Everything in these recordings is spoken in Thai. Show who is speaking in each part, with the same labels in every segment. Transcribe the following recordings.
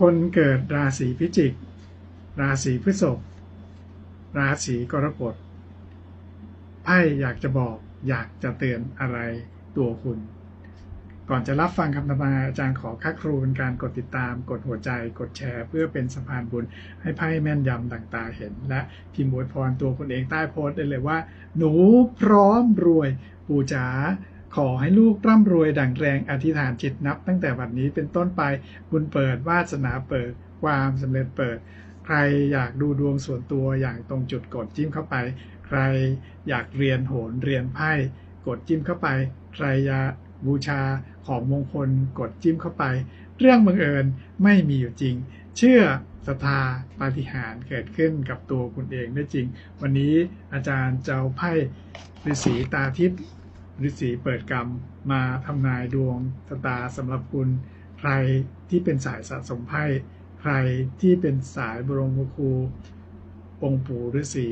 Speaker 1: คนเกิดราศีพิจิก ราศีพฤษภ ราศีกรกฎไพ่อยากจะบอกอยากจะเตือนอะไรตัวคุณ ก่อนจะรับฟังคำทำนายอาจารย์ขอค่าครูเป็นการกดติดตาม กดหัวใจ กดแชร์ เพื่อเป็นสะพานบุญ ให้ไพ่แม่นยำดังตาเห็น และพิมพ์อวยพรตัวคุณเองใต้โพสต์ได้เลยว่า หนูพร้อมรวย ปู่จ๋า ขอให้ลูกร่ำรวยดั่งแรงอธิษฐานจิตนับ ตั้งแต่วันนี้เป็นต้นไปบุญเปิดวาสนาเปิด ความสำเร็จเปิด ใครอยากดูดวงส่วนตัวอย่างตรงจุดกดจิ้มเข้าไป ใครอยากเรียนโหนเรียนไพ่กดจิ้มเข้าไป ใครอยากบูชาของมงคลกดจิ้มเข้าไป เรื่องบังเอิญไม่มีอยู่จริง เชื่อศรัทธาปาฏิหาริย์เกิดขึ้นกับตัวคุณเองได้จริง วันนี้อาจารย์เจะเอาไพ่ฤาษีตาทิพย์ ฤาษีเปิดกรรมมาทำนายดวงชะตาสำหรับคุณ ใครที่เป็นสายสะสมไพ่ใครที่เป็นสายบรมครูองค์ปู่ฤาษี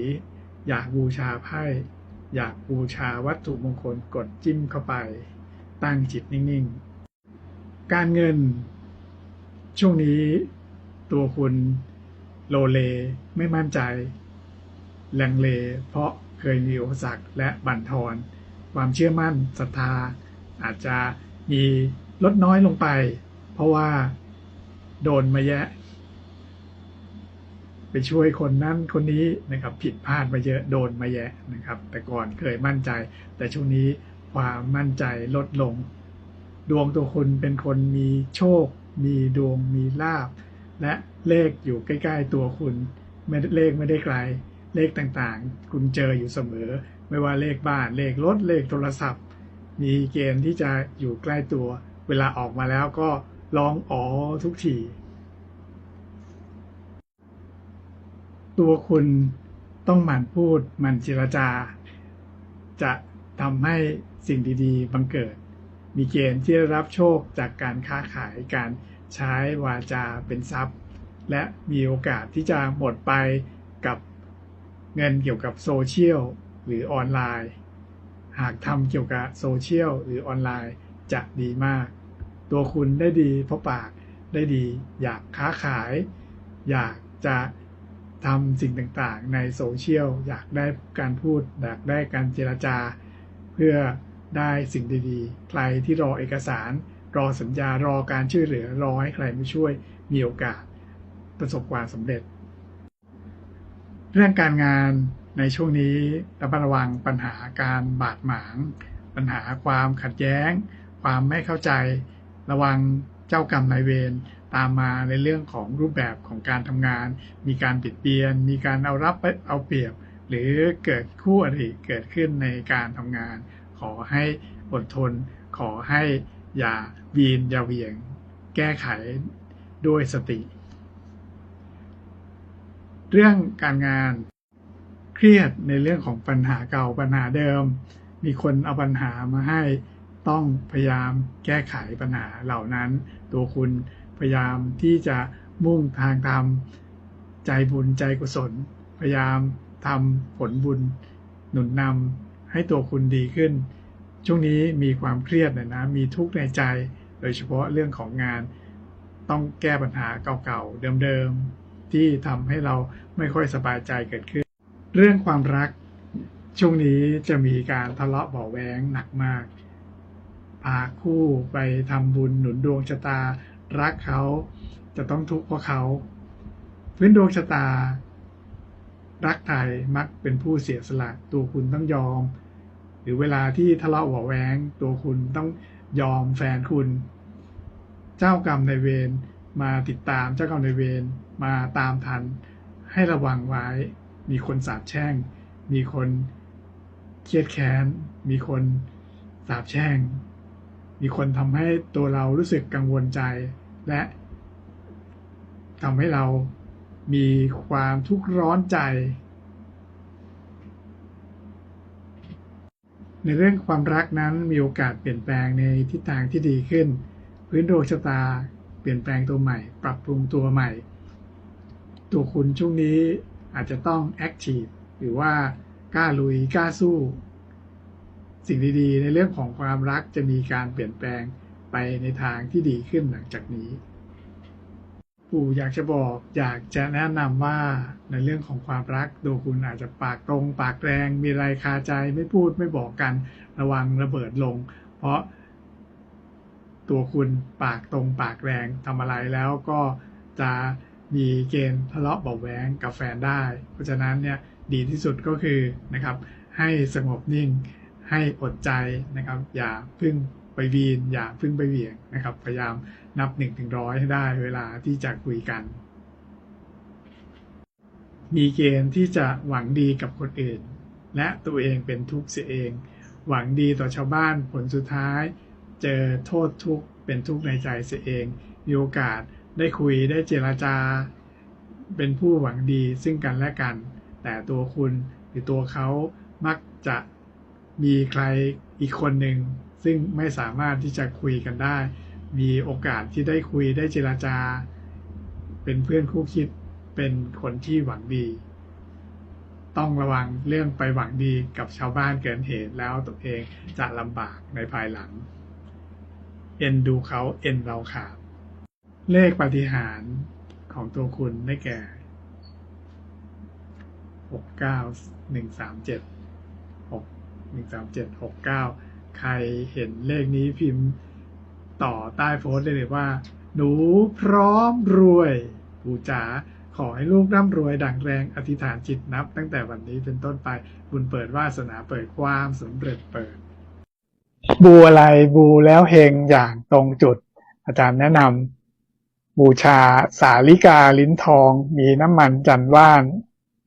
Speaker 1: อยากบูชาไพ่อยากบูชาวัตถุมงคลกดจิ้มเข้าไป ตั้งจิตนิ่งๆ การเงิน ช่วงนี้ตัวคุณโลเลไม่มั่นใจแลังเลเพราะเคยมีอุปสรรคและบั่นทอน ความเชื่อมั่นศรัทธา อาจจะมีลดน้อยลงไป เพราะว่าโดนมาแยะ ไปช่วยคนนั้นคนนี้นะครับ ผิดพลาดมาเยอะโดนมาแยะนะครับ แต่ก่อนเคยมั่นใจ แต่ช่วงนี้ความมั่นใจลดลง ดวงตัวคุณเป็นคนมีโชค มีดวงมีลาบ และเลขอยู่ใกล้ ๆ ตัวคุณไม่เลขไม่ได้ไกลเลขต่างๆ คุณเจออยู่เสมอ ไม่ว่าเลขบ้านเลขรถเลขโทรศัพท์ มีเกณฑ์ที่จะอยู่ใกล้ตัว เวลาออกมาแล้วก็ร้องอ๋อทุกที ตัวคุณต้องหมั่นพูดหมั่นเจรจา จะทำให้สิ่งดีๆบังเกิด มีเกณฑ์ที่ได้รับโชคจากการค้าขายการใช้วาจาเป็นทรัพย์ และมีโอกาสที่จะหมดไปกับเงินเกี่ยวกับโซเชียล หรือออนไลน์ หากทำเกี่ยวกับโซเชียลหรือออนไลน์จะดีมาก ตัวคุณได้ดีเพราะปากได้ดี อยากค้าขาย อยากจะทำสิ่งต่างๆ ในโซเชียลอยากได้การพูด อยากได้การเจรจา เพื่อได้สิ่งดีๆ ใครที่รอเอกสาร รอสัญญารอการช่วยเหลือรอให้ใครมาช่วยมีโอกาสประสบความสำเร็จ เรื่องการงาน ในช่วงนี้ระมัดระวังปัญหาการบาดหมาง ปัญหาความขัดแย้ง ความไม่เข้าใจ ระวังเจ้ากรรมนายเวรตามมาในเรื่องของรูปแบบของการทำงาน มีการปิดเบียน มีการเอารับเอาเปรียบ หรือเกิดคู่อริเกิดขึ้นในการทำงาน ขอให้อดทน ขอให้อย่าวีนอย่าเวียง แก้ไขด้วยสติ เรื่องการงาน เครียดในเรื่องของปัญหาเก่าปัญหาเดิม มีคนเอาปัญหามาให้ต้องพยายามแก้ไขปัญหาเหล่านั้น ตัวคุณพยายามที่จะมุ่งทางทำใจบุญใจกุศล พยายามทำผลบุญหนุนนำให้ตัวคุณดีขึ้น ช่วงนี้มีความเครียดนะนะ มีทุกข์ในใจ โดยเฉพาะเรื่องของงาน ต้องแก้ปัญหาเก่าๆ เดิมๆ ที่ทำให้เราไม่ค่อยสบายใจเกิดขึ้น เรื่องความรัก ช่วงนี้จะมีการทะเลาะเบาะแว้งหนักมาก พาคู่ไปทำบุญหนุนดวงชะตา รักเขาจะต้องทุกข์เพราะเขา พื้นดวงชะตา รักใครมักเป็นผู้เสียสละตัวคุณต้องยอม หรือเวลาที่ทะเลาะเบาะแว้งตัวคุณต้องยอมแฟนคุณ เจ้ากรรมในเวรมาติดตามเจ้ากรรมในเวรมาตามทันให้ระวังไว้ มีคนสาบแช่ง มีคนเครียดแค้น มีคนสาบแช่ง มีคนทำให้ตัวเรารู้สึกกังวลใจ และทำให้เรามีความทุกข์ร้อนใจ ในเรื่องความรักนั้นมีโอกาสเปลี่ยนแปลงในทิศทางที่ดีขึ้น พื้นดวงชะตาเปลี่ยนแปลงตัวใหม่ ปรับปรุงตัวใหม่ ตัวคุณช่วงนี้ อาจจะต้องแอคทีฟหรือว่ากล้าลุยกล้าสู้ สิ่งดีๆ ในเรื่องของความรักจะมีการเปลี่ยนแปลงไปในทางที่ดีขึ้นหลังจากนี้ ปู่อยากจะบอกอยากจะแนะนำว่าในเรื่องของความรักตัวคุณอาจจะปากตรง ปากแรง มีอะไรคาใจไม่พูดไม่บอกกันระวังระเบิดลง เพราะตัวคุณปากตรงปากแรงทำอะไรแล้วก็จะ มีเกณฑ์ทะเลาะเบาะแว้งกับแฟนได้ เพราะฉะนั้นเนี่ยดีที่สุดก็คือนะครับให้สงบนิ่ง ให้อดใจนะครับ อย่าพึ่งไปวีน อย่าพึ่งไปเหวี่ยงนะครับ พยายามนับ1นถึงร้อยให้ได้เวลาที่จะคุยกัน มีเกณฑ์ที่จะหวังดีกับคนอื่น และตัวเองเป็นทุกข์เสียเอง หวังดีต่อชาวบ้านผลสุดท้าย เจอโทษทุกข์เป็นทุกข์ในใจเสียเองมีโอกาส ได้คุยได้เจราจา เป็นผู้หวังดีซึ่งกันและกัน แต่ตัวคุณหรือตัวเขามักจะมีใครอีกคนหนึ่งซึ่งไม่สามารถที่จะคุยกันได้ มีโอกาสที่ได้คุยได้เจราจา เป็นเพื่อนคู่คิดเป็นคนที่หวังดี ต้องระวังเรื่องไปหวังดีกับชาวบ้านเกินเหตุแล้วตัวเองจะลำบากในภายหลัง เอ็นดูเขาเอ็นเราขาด เลขปฏิหารของตัวคุณได้แก่หกเก้าหนึ่งสามเจ็ดหกหนึ่งสามเจ็ดหกเก้าใครเห็นเลขนี้พิมพ์ต่อใต้โพสต์ได้เลยว่า หนูพร้อมรวยปู่จ๋าขอให้ลูกร่ำรวยดังแรงอธิษฐานจิตนับ ตั้งแต่วันนี้เป็นต้นไปบุญเปิดวาสนาเปิดความสำเร็จเปิด บูอะไรบูแล้วเฮงอย่างตรงจุด อาจารย์แนะนำ บูชา สาลิกาลิ้นทอง มีน้ำมันจันว่าน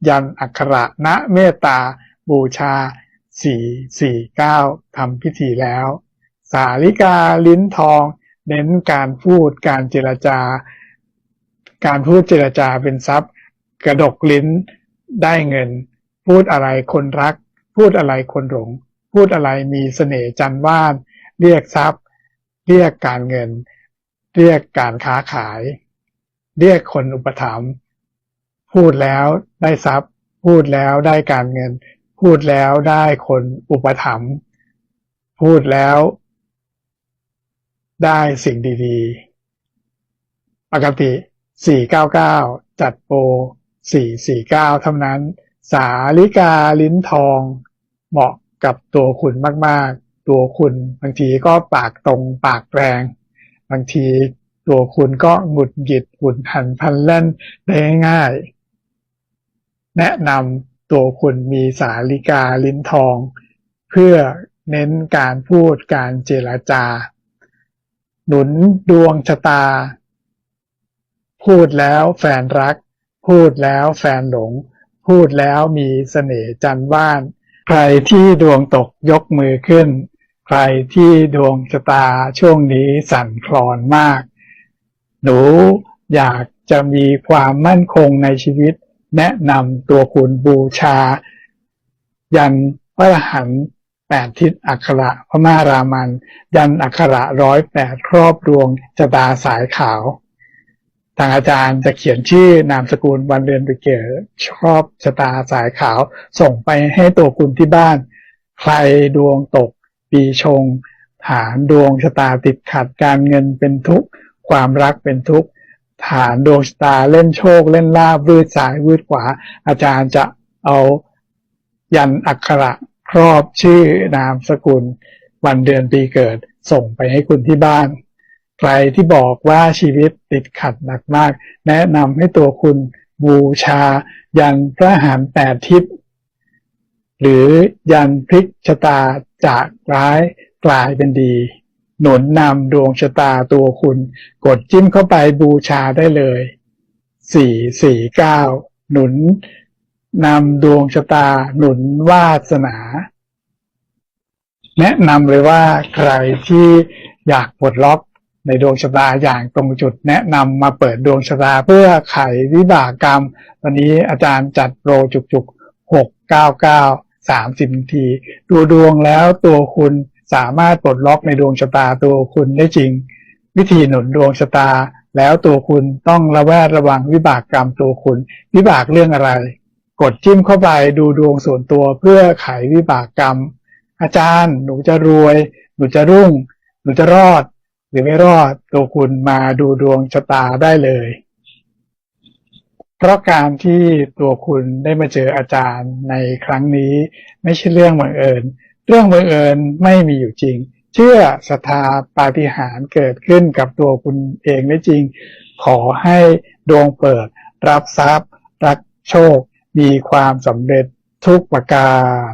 Speaker 1: ยันอักขระณเมตตา บูชาสี่สี่เก้าทำพิธีแล้ว สาลิกาลิ้นทอง เน้นการพูดการเจรจา การพูดเจรจาเป็นทรัพย์ กระดกลิ้นได้เงิน พูดอะไรคนรัก พูดอะไรคนหลง พูดอะไรมีเสน่ห์จันว่าน เรียกทรัพย์ เรียกการเงิน เรียกการค้าขาย เรียกคนอุปถัมภ์พูดแล้วได้ทรัพย์ พูดแล้วได้การเงิน พูดแล้วได้คนอุปถัมภ์พูดแล้ว ได้สิ่งดีๆ ปกติ 499 จัดโปร 449 เท่านั้น สาลิกาลิ้นทอง เหมาะกับตัวคุณมากๆ ตัวคุณบางทีก็ปากตรงปากแรง บางทีตัวคุณก็หงุดหงิดหุ่นหันพันแล่นได้ง่าย แนะนำตัวคุณมีสาลิกาลิ้นทอง เพื่อเน้นการพูดการเจรจา หนุนดวงชะตา พูดแล้วแฟนรัก พูดแล้วแฟนหลง พูดแล้วมีเสน่ห์จันว่าน ใครที่ดวงตกยกมือขึ้น ใครที่ดวงชะตาช่วงนี้สั่นคลอนมาก หนูอยากจะมีความมั่นคงในชีวิต แนะนำตัวคุณบูชา ยันพระรหันแปดทิศอักขระพม่ารามัน ยันอักขระร้อยแปดครอบดวงชะตาสายขาว ทางอาจารย์จะเขียนชื่อนามสกุลวันเดือนปีเกิดชอบชะตาสายขาว ส่งไปให้ตัวคุณที่บ้าน ใครดวงตก ปีชง ฐานดวงชะตาติดขัดการเงินเป็นทุกข์ความรักเป็นทุกข์ฐานดวงชะตาเล่นโชค เล่นลาบวืดซ้ายวืดขวา อาจารย์จะเอายันอักขระครอบชื่อนามสกุล วันเดือนปีเกิดส่งไปให้คุณที่บ้าน ใครที่บอกว่าชีวิตติดขัดหนักมาก แนะนำให้ตัวคุณบูชา ยันพระหารแปดทิศหรือยันพลิกชะตา จากร้ายกลายเป็นดี หนุนนำดวงชะตาตัวคุณ กดจิ้มเข้าไปบูชาได้เลย 449 หนุนนำดวงชะตาหนุนวาสนา แนะนำเลยว่าใครที่อยากปลดล็อกในดวงชะตาอย่างตรงจุดแนะนำมาเปิดดวงชะตาเพื่อไขวิบากกรรม วันนี้อาจารย์จัดโปรจุกๆ699 30นาที ดูดวงแล้วตัวคุณสามารถปลดล็อกในดวงชะตาตัวคุณได้จริง วิธีหนุนดวงชะตา แล้วตัวคุณต้องระแวดระวังวิบากกรรมตัวคุณ วิบากเรื่องอะไร กดจิ้มเข้าไปดูดวงส่วนตัวเพื่อไขวิบากกรรม อาจารย์หนูจะรวย หนูจะรุ่ง หนูจะรอด หรือไม่รอดตัวคุณมาดูดวงชะตาได้เลย เพราะการที่ตัวคุณได้มาเจออาจารย์ในครั้งนี้ ไม่ใช่เรื่องบังเอิญ เรื่องบังเอิญไม่มีอยู่จริง เชื่อศรัทธาปาฏิหาริย์เกิดขึ้นกับตัวคุณเองได้จริง ขอให้ดวงเปิด รับทรัพย์ รักโชค มีความสำเร็จทุกประการ